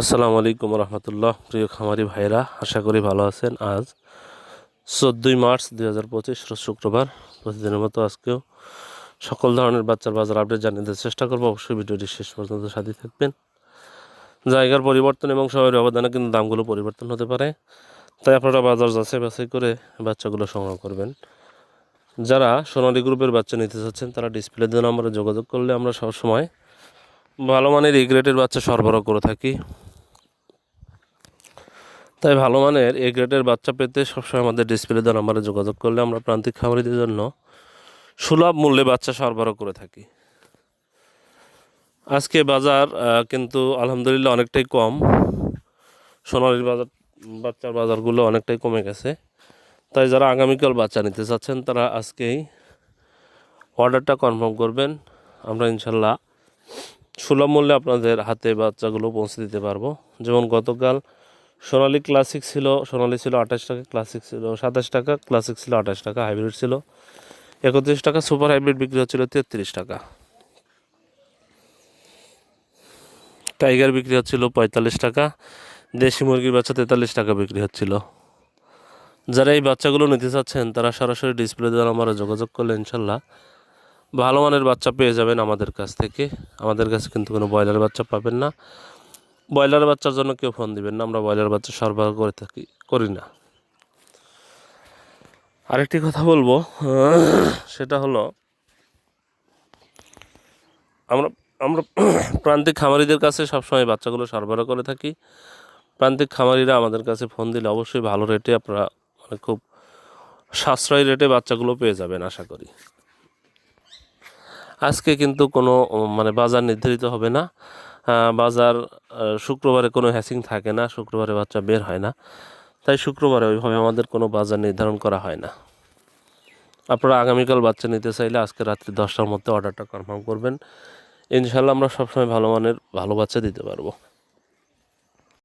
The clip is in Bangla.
আসসালামু আলাইকুম রহমতুল্লাহ। প্রিয় খামারি ভাইরা আশা করি ভালো আছেন। আজ চোদ্দোই মার্চ দুই হাজার পঁচিশ শুক্রবার। প্রতিদিনের মতো আজকেও সকল ধরনের বাচ্চার বাজার আপডেট জানিয়ে দেওয়ার চেষ্টা করব। অবশ্যই ভিডিওটি শেষ পর্যন্ত সাথে থাকবেন। জায়গার পরিবর্তন এবং সবার ব্যবধানে কিন্তু দামগুলো পরিবর্তন হতে পারে। তাই আপনারা বাজার যাচাই বাছাই করে বাচ্চাগুলো সংগ্রহ করবেন। যারা সোনালী গ্রুপের বাচ্চা নিতে চাচ্ছেন, তারা ডিসপ্লে দিয়ে নম্বরে যোগাযোগ করলে আমরা সবসময় ভালো মানের এ গ্রেডের বাচ্চা সরবরাহ করে থাকি। তাই ভালো মানের এ গ্রেডের বাচ্চা পেতে সবসময় আমাদের ডিসপ্লে দেওয়া নাম্বারে যোগাযোগ করলে আমরা প্রান্তিক খামারিদের জন্য সুলভ মূল্যে বাচ্চা সরবরাহ করে থাকি। আজকে বাজার কিন্তু আলহামদুলিল্লাহ অনেকটাই কম। সোনালির বাজার, বাচ্চার বাজারগুলো অনেকটাই কমে গেছে। তাই যারা আগামীকাল বাচ্চা নিতে চাচ্ছেন, তারা আজকেই অর্ডারটা কনফার্ম করবেন। আমরা ইনশাল্লাহ সুলভ মূল্যে আপনাদের হাতে বাচ্চাগুলো পৌঁছে দিতে পারব। যেমন গতকাল সোনালি ক্লাসিক ছিল, সোনালি ছিল আঠাশ টাকা, ক্লাসিক ছিল সাতাশ টাকা, ক্লাসিক ছিল আঠাশ টাকা, হাইব্রিড ছিল একত্রিশ টাকা, সুপার হাইব্রিড বিক্রি হচ্ছিল তেত্রিশ টাকা। টাইগার বিক্রি হচ্ছিল পঁয়তাল্লিশ টাকা, দেশি মুরগির বাচ্চা তেতাল্লিশ টাকা বিক্রি হচ্ছিল। যারা এই বাচ্চাগুলো নিতে চাচ্ছেন, তারা সরাসরি ডিসপ্লে দ্বারা আমরা যোগাযোগ করলে ইনশাল্লাহ ভালো মানের বাচ্চা পেয়ে যাবেন আমাদের কাছ থেকে। আমাদের কাছে কিন্তু কোনো ব্রয়লার বাচ্চা পাবেন না। ব্রয়লার বাচ্চার জন্য কেউ ফোন দিবেন না, আমরা ব্রয়লার বাচ্চা সরবরাহ করে থাকি, করি না। আরেকটি কথা বলব সেটা হলো, আমরা আমরা প্রান্তিক খামারিদের কাছে সবসময় বাচ্চাগুলো সরবরাহ করে থাকি। প্রান্তিক খামারিরা আমাদের কাছে ফোন দিলে অবশ্যই ভালো রেটে আপনারা মানে খুব সাশ্রয়ী রেটে বাচ্চাগুলো পেয়ে যাবেন, আশা করি। আজকে কিন্তু কোনো মানে বাজার নির্ধারিত হবে না। বাজার শুক্রবারে কোনো হ্যাসিং থাকে না, শুক্রবারে বাচ্চা বের হয় না। তাই শুক্রবারে ওইভাবে আমাদের কোনো বাজার নির্ধারণ করা হয় না। আপনারা আগামীকাল বাচ্চা নিতে চাইলে আজকে রাত্রি দশটার মধ্যে অর্ডারটা কনফার্ম করবেন। ইনশাল্লাহ আমরা সবসময় ভালো মানের ভালো বাচ্চা দিতে পারব।